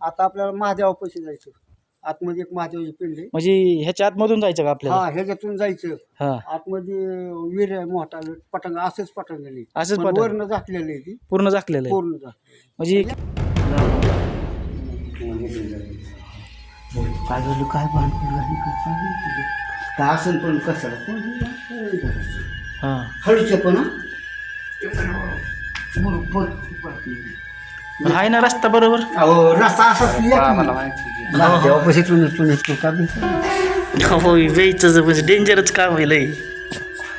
आता आपल्याला महादेवापाशी जायचं आतमध्ये एक महादेवाची पिंड आहे म्हणजे ह्याच्या आतमधून जायचं का आपल्याला हा ह्याच्यातून जायचं हा आतमध्ये वीर आहे मोठा पटंग असंच पटंग आहे. असंच पण पटंग. वरनं झाकलेलं आहे ती पूर्ण झाकलेलं आहे पूर्ण झाकलेलं म्हणजे काय झालं काय झाली काय असेल पण कसं हा हळूचे पण हं? बरोबर. पण आहे ना रस्ता बरोबर? अहो रस्ता असाच देवापाशी तू तू तू का. बी- हो वेळीचं म्हणजे डेंजरच काम होईल.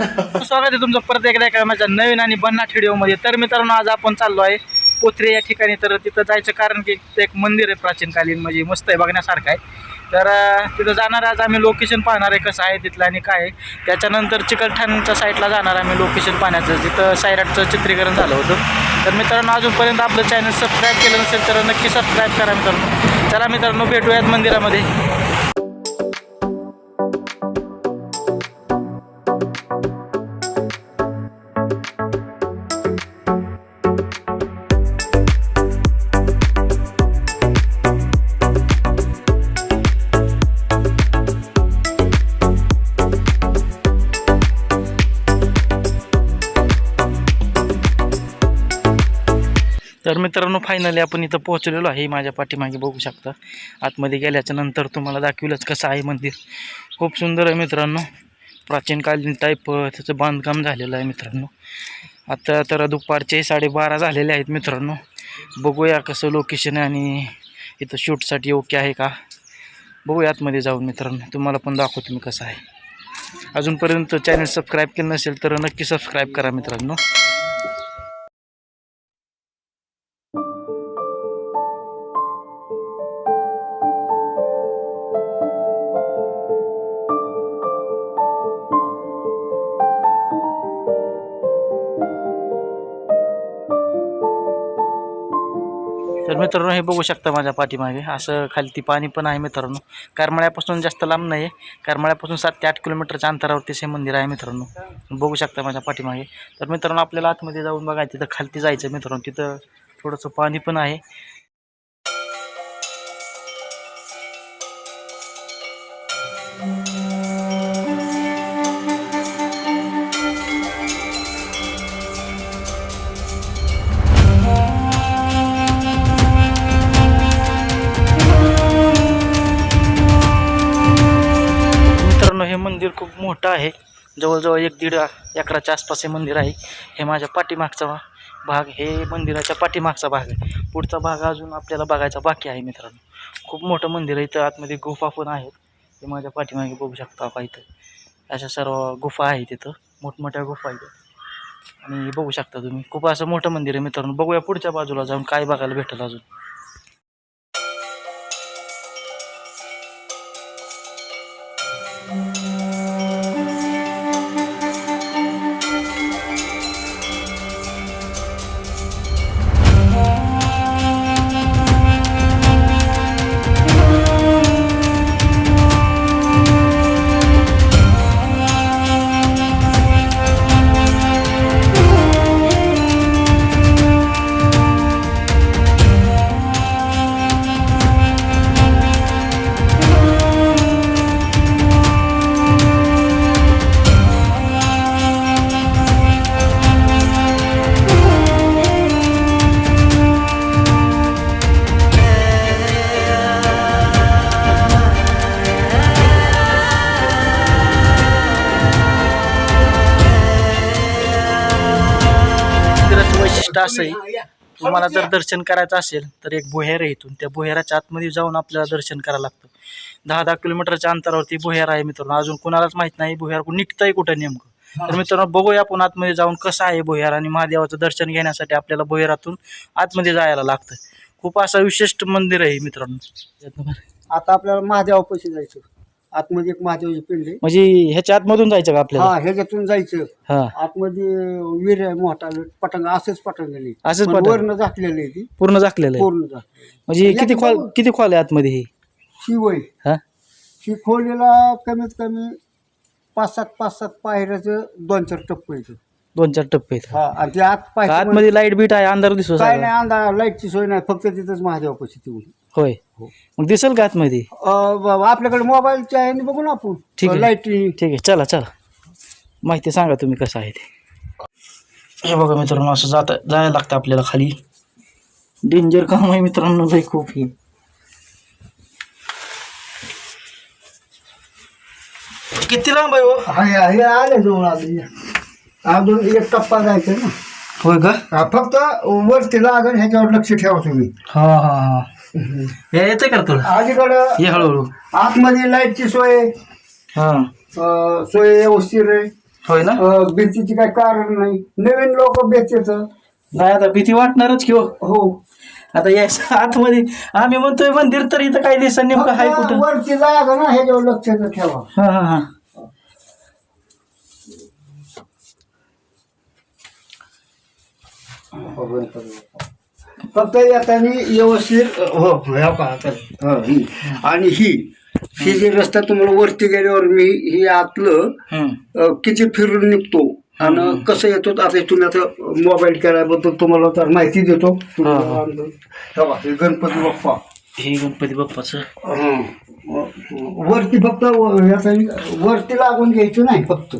स्वागत आहे तुमचं परत एकदा एका माझ्या नवीन आणि भन्नाट व्हिडिओमध्ये तर मित्रांनो आज आपण चाललो आहे पोत्रे या ठिकाणी तर तिथं जायचं कारण की ते एक मंदिर आहे प्राचीनकालीन म्हणजे मस्त आहे बघण्यासारखं आहे. तर तिथं जाणार आज आम्ही लोकेशन पाहणार आहे कसं आहे तिथलं आणि काय आहे. त्याच्यानंतर चिकलठाणच्या साईडला जाणार आम्ही लोकेशन पाहण्याचं. जिथं सायराटचं चित्रीकरण झालं होतं. तर मित्रांनो अजूनपर्यंत आपलं चॅनल सबस्क्राईब केलं नसेल तर नक्की सबस्क्राईब करा मित्रांनो. चला मित्रांनो भेटूयात मंदिरामध्ये. फायनली आपण इथं पोहोचलेलो आहे. माझ्या पाठीमागे बघू शकता. आतमध्ये गेल्याच्यानंतर तुम्हाला दाखविलंच कसं आहे मंदिर. खूप सुंदर आहे मित्रांनो. प्राचीनकालीन टाईप त्याचं बांधकाम झालेलं आहे मित्रांनो. आता तर दुपारचे साडेबारा झालेले आहेत मित्रांनो. बघूया कसं लोकेशन आहे आणि इथं शूटसाठी ओके आहे का? बघूया आतमध्ये जाऊन मित्रांनो. तुम्हाला पण दाखवतो मी कसं आहे. अजूनपर्यंत चॅनल सबस्क्राईब केलं नसेल तर नक्की सबस्क्राईब करा मित्रांनो. मित्रांनो हे बघू शकता माझ्या पाठीमागे. असं खाली ती पाणी पण आहे मित्रांनो. करमाळ्यापासून जास्त लांब नाही आहे करमाळ्यापासून सात ते आठ किलोमीटरच्या अंतरावरती हे मंदिर आहे मित्रांनो. बघू शकता माझ्या पाठीमागे. तर मित्रांनो आपल्याला आतमध्ये जाऊन बघायचं तिथं खालती जायचं मित्रांनो. तिथं थोडंसं पाणी पण आहे. खूप मोठं आहे. जवळजवळ एक दीड एकराच्या आसपास हे मंदिर आहे. हे माझ्या पाठीमागचा भाग हे मंदिराच्या पाठीमागचा भाग आहे. पुढचा भाग अजून आपल्याला बघायचा बाकी आहे मित्रांनो. खूप मोठं मंदिर आहे. इथं आतमध्ये गुफा पण आहेत. हे माझ्या पाठीमागे बघू शकता का इथं. अशा सर्व गुफा आहे तिथं. मोठमोठ्या गुफा आहेत. आणि बघू शकता तुम्ही. खूप असं मोठं मंदिर आहे मित्रांनो. बघूया पुढच्या बाजूला जाऊन काय बघायला भेटेल अजून. मंदिराचं वैशिष्ट्य असं आहे. तुम्हाला जर दर्शन करायचं असेल तर एक बोहेर आहे इथून. त्या बोहेराच्या आतमध्ये जाऊन आपल्याला दर्शन करायला लागतं. दहा दहा किलोमीटरच्या अंतरावरती बोहेर आहे मित्रांनो. अजून कोणालाच माहीत नाही बोहेर निघतंय कुठं नेमकं. तर मित्रांनो बघूया आपण आतमध्ये जाऊन कसं आहे बोहेर आणि महादेवाचं दर्शन घेण्यासाठी आपल्याला बोहेरातून आतमध्ये जायला लागतं. खूप असं विशिष्ट मंदिर आहे मित्रांनो. आता आपल्याला महादेवापाशी जायचं आतमध्ये एक महादेवाची पिंड. आहे म्हणजे ह्याच्या आतमधून जायचं का आपल्याला? हा ह्याच्यातून जायचं. हा. आतमध्ये वीर आहे मोठा पटंग असंच पटंग आहे. असंच पण पटंग. वरनं झाकलेलं आहे ती. पूर्ण झाकलेलं आहे. पूर्ण म्हणजे किती खोल किती खोल आहे आतमध्ये हे? शिवय हा? ही खोलीला कमीत कमी पाच सात पाच सात पायऱ्याचं दोन चार टप्प येतं दोन चार टप्पे आहेत. हा आणि ते आत पाहिजे आतमध्ये लाइट बीट आहे अंधार दिसतो काय सगळा? नाही अंधा लाईटची सोय नाही फक्त तिथंच महादेवापाशी ती होय. मग दिसेल का आतमध्ये? अं, आपल्याकडे मोबाईलच्या आहे बघू ना आपण. ठीक आहे. लाइट ठीक आहे. चला चला. माहिती सांगा तुम्ही कसं आहे ते. हे बघा मित्रांनो असं जाता जायला लागतं आपल्याला खाली. डेंजर काम आहे मित्रांनो लई खूप हे किती लांब आहे हो? हे आले जवळ अजून अजून एक टप्पा जायचा ना. होय का? हा, फक्त वरती लागेल ह्याच्यावर लक्ष ठेवा तुम्ही. हा हा हा. हे येते का तुला? अलीकडं ये हळूहळू. आतमध्ये लाईटची सोय आहे. हा. अं, सोय व्यवस्थित आहे. होय ना? अं, भीतीची काही कारण नाही. नवीन लोक बेचेच नाही आता भीती वाटणारच की हो. हो. आता या आतमध्ये आम्ही म्हणतोय मंदिर तर इथं काही दिवसांनी नेमकं आहे फक्त कुठं? वरती लाग ना ह्याच्यावर लक्ष ठेवा. हा हा हा. फक्त येताना व्यवस्थित हो ह्या पहा आता. हो, ही. आणि ही ही जी रस्ता तुम्हाला वरती गेल्यावर मी ही आतलं किती फिरून निघतो आणि कसं येतो आता तुम्ही आता मोबाईल केल्याबद्दल तुम्हाला तर माहिती देतो. हा. हे. हे गणपती बाप्पा. हे गणपती बाप्पाचं. हं. वरती फक्त वरती लागून घ्यायचं नाही फक्त.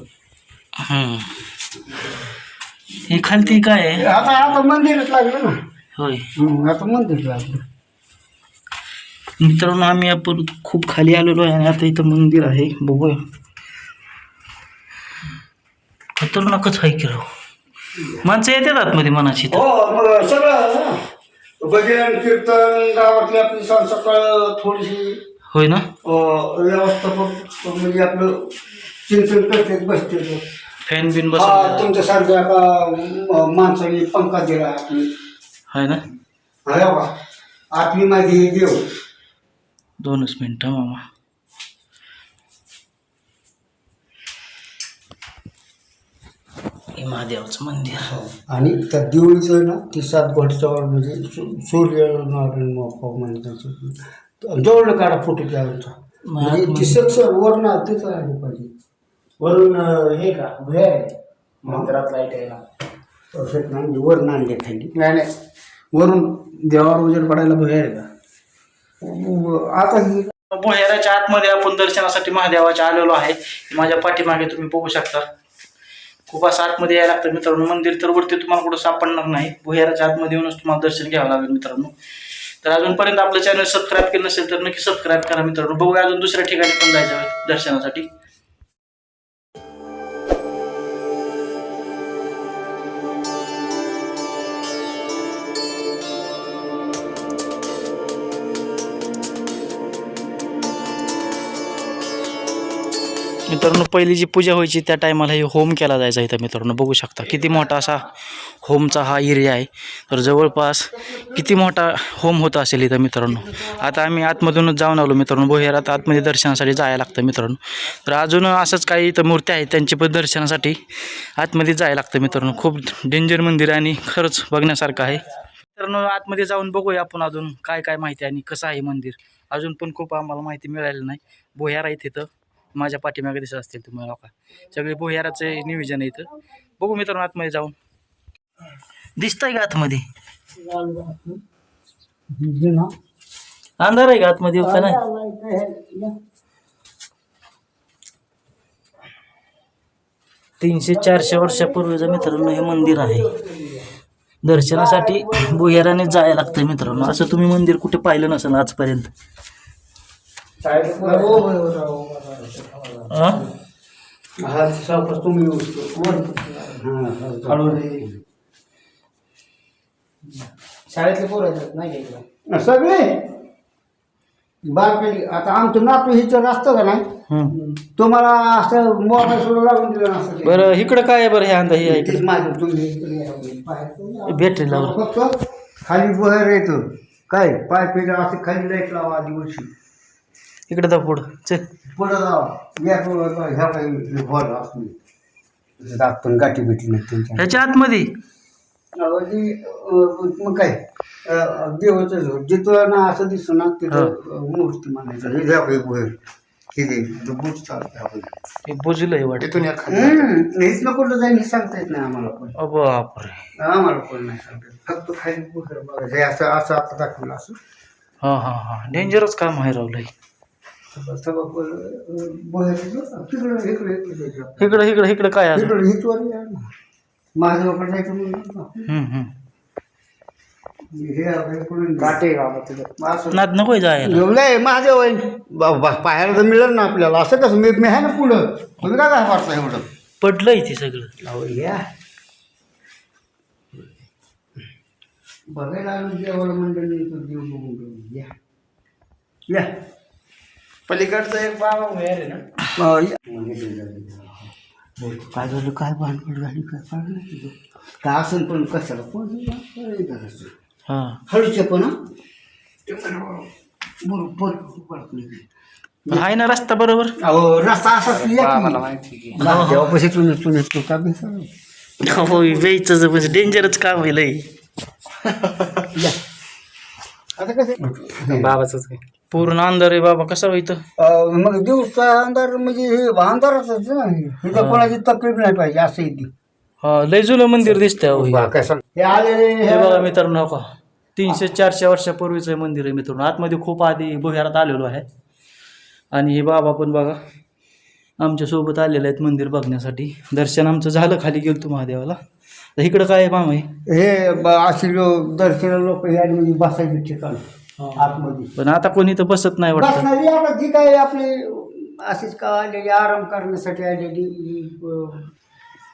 ही खालती काय आता आता मंदिरच लागलं ना. होय. हं, आता मंदिर लागलं मित्रांनो आम्ही आपण खूप खाली आलेलो आहे आणि आता इथं मंदिर आहे. बघूया. खतरनाकच आहे की राव. माणसं येतात आतमध्ये मनाची तर हो मग सगळं भजन कीर्तन गावातली आपली सण सकाळ थोडीशी होय ना? अं, व्यवस्थापक म्हणजे आपलं चिंतन करते बसते फॅन बिन बस तुमच्यासारख्या का माणसाने पंखा दिला आपली आहे ना? अरे बा आपली माझी हे देव. दोनच मिनटं मामा. हे महादेवाचं मंदिर. आणि त्या देवळीचं आहे ना ती सात घोटच्यावर म्हणजे सू- सूर्यनारायण मोफा म्हणजे जवळ काढा फोटो त्यावरचा म्हणजे ती सक्षर वरण तेच आली पाहिजे. वरून अं, हे का भुया आहे. मंदिरात लाइट आहे ना. परफेक्ट नाही वरण आणले खाली. नाही नाही. वरून देवावर उजेड पडायला भुयार आहे का? आता ही आतमध्ये आपण दर्शनासाठी महादेवाच्या आलेलो आहे. माझ्या पाठीमागे तुम्ही बघू शकता. खूप असं आतमध्ये यायला लागतं मित्रांनो. मंदिर तर वरती तुम्हाला कुठं सापडणार नाही. भुयाराच्या आतमध्ये येऊनच तुम्हाला दर्शन घ्यावं लागेल मित्रांनो. तर अजूनपर्यंत आपलं चॅनल सबस्क्राईब केलं नसेल तर नक्की सबस्क्राईब करा मित्रांनो. बघूया अजून दुसऱ्या ठिकाणी पण जायचं दर्शनासाठी. मित्रांनो पहिली जी पूजा व्हायची त्या टायमाला हे होम केला जायचा इथं मित्रांनो. बघू शकता किती मोठा असा होमचा हा एरिया आहे. तर जवळपास किती मोठा होम होत असेल इथं मित्रांनो? आता आम्ही आतमधूनच जाऊन आलो मित्रांनो. बोहेरात आतमध्ये दर्शनासाठी जायला लागतं मित्रांनो. तर अजून असंच काही इथं मूर्त्या आहेत त्यांची पण दर्शनासाठी आतमध्ये जायला लागतं मित्रांनो. खूप डेंजर मंदिर आणि खरंच बघण्यासारखं आहे. मित्रांनो आतमध्ये जाऊन बघूया आपण अजून काय काय माहिती आहे आणि कसं आहे मंदिर. अजून पण खूप आम्हाला माहिती मिळाली नाही. बोह्यार आहे तिथं माझ्या पाठीमागे दिसत असतील तुम्हाला का सगळे बोह्याराचे नियोजन आहे इथं. बघू मित्रांनो आतमध्ये जाऊन. दिसतंय का आतमध्ये? अंधार आहे का आतमध्ये का नाही? तीनशे चारशे वर्षापूर्वीचं मित्रांनो हे मंदिर आहे. दर्शनासाठी भुयाराने जायला लागतं मित्रांनो. असं तुम्ही मंदिर कुठे पाहिलं नसेल आजपर्यंत हा? हा सावकाश तुम्ही वर- हा, हा. शाळेतले पोरं येतात नाही सगळे बारकाली आता आमचं नातू हिचं असतं का नाही. तुम्हाला असं मोबाईल सुद्धा लागून दिलं नसतं. बरं इकडं काय आहे बरं हे अंधा हे तेच माझं तुम्ही. बॅटरी लावून फक्त खाली बाहेर येतं काय पाय पेटा असं खाली लाइट लावा आधी वर्षी इकडे जा पुढं. चल. पुढं जावा या पुढं ह्या काही वर असं दाखवून गाठी भेटी नाही त्यांच्या. ह्याच्या आतमध्ये. अं, मग काय? अं, देवाचं झोप जिथं ना असं दिसतं ना तिथं अं, मूर्ती म्हणायचं. हे हे तो बूट चालतं आपण हे बुजलं आहे वाटतं. तिथून या खाली हम्म, हेच ना कुठं जाईल हे सांगता येत नाही आम्हाला पण. बापरे. आम्हाला पण नाही सांगता येत. फक्त खाली बघायचं हे असं असं आता दाखवलं असं. हां हां हां. डेंजरच काम आहे तिकडं इकडे इकडे. इकडं इकडं इकडं काय. माझ्या. हे असं नाद नकोय जायला. नाही माझं वय बा- बा- पाहायला तर मिळेल ना आपल्याला. असं कसं मी मी आहे ना पुढं. तुम्ही काय काय वाटतं एवढं? पडलंय ते सगळं. अहो या. बघायला आलो देवाला मंडळी देव बघून. या. या. पलीकडचं एक बाबा आहे ना. काय झालं काय भानगड झाली काय कळलं नाही तुझं. काय असेल पण कशाला कोण हां हळूचे पण हं? बरोबर बरोबर. पण आहे ना रस्ता बरोबर अहो रस्ता असाच. मला माहिती की देवापाशी तुम्ही तुम्ही तू का भेसा हो डेंजरच काम होईल हे. आता कसं बाबाच काय पूर्ण अंधार आहे बाबा कसं अं, मग दिवसा अंधार म्हणजे हे अंधारच आहे ना इथं कोणाची तकलीफ नाही पाहिजे असं येते हा लय जुनं मंदिर दिसतंय अहो हे. हे आलेले हे बघा मित्रांनो हो का तीनशे चारशे वर्षापूर्वीचं हे मंदिर आहे मित्रांनो. आतमध्ये खूप आधी भुयारात आलेलो आहे. आणि हे बाबा पण बघा आमच्यासोबत आलेले आहेत मंदिर बघण्यासाठी. दर्शन आमचं झालं खाली गेलो महादेवाला. तर इकडं काय आहे मामा हे? हे ब- अशी लोक दर्शन लोक या म्हणजे बसायचे ठिकाण. आतमध्ये. पण आता कोणी तर बसत नाही वाटतं. बसणारी आता जी काही आपली अशीच का आलेली आराम करण्यासाठी आलेली ही, अं,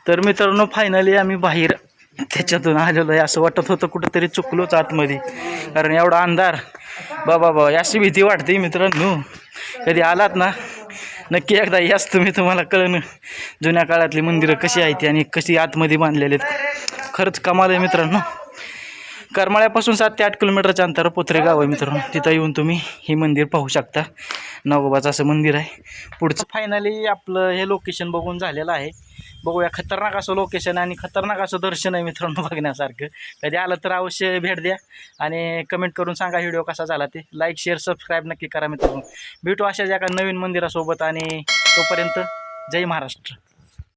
तर मित्रांनो फायनली आम्ही बाहेर त्याच्यातून आलेलो आहे. असं वाटत होतं कुठंतरी चुकलोच आतमध्ये. कारण एवढा अंधार. बाबा बाबा अशी भीती वाटते मित्रांनो. कधी आलात ना? नक्की एकदा याच तुम्ही तुम्हाला कळणं जुन्या काळातली मंदिरं कशी आहेत आणि कशी आतमध्ये बांधलेली आहेत. खरंच कमाल आहे मित्रांनो. करमाळ्यापासून सात ते आठ किलोमीटरच्या अंतर पोत्रे गाव आहे मित्रांनो. तिथं येऊन तुम्ही हे मंदिर पाहू शकता. नागोबाचं असं मंदिर आहे. पुढचं फायनली आपलं हे लोकेशन बघून झालेलं आहे. बघूया खतरनाक असं लोकेशन आणि खतरनाक असं दर्शन आहे मित्रांनो बघण्यासारखं. कधी आलं तर अवश्य भेट द्या आणि कमेंट करून सांगा व्हिडिओ कसा झाला ते. लाईक शेअर सबस्क्राईब नक्की करा मित्रांनो. भेटू अशाच एका नवीन मंदिरासोबत आणि तोपर्यंत जय महाराष्ट्र.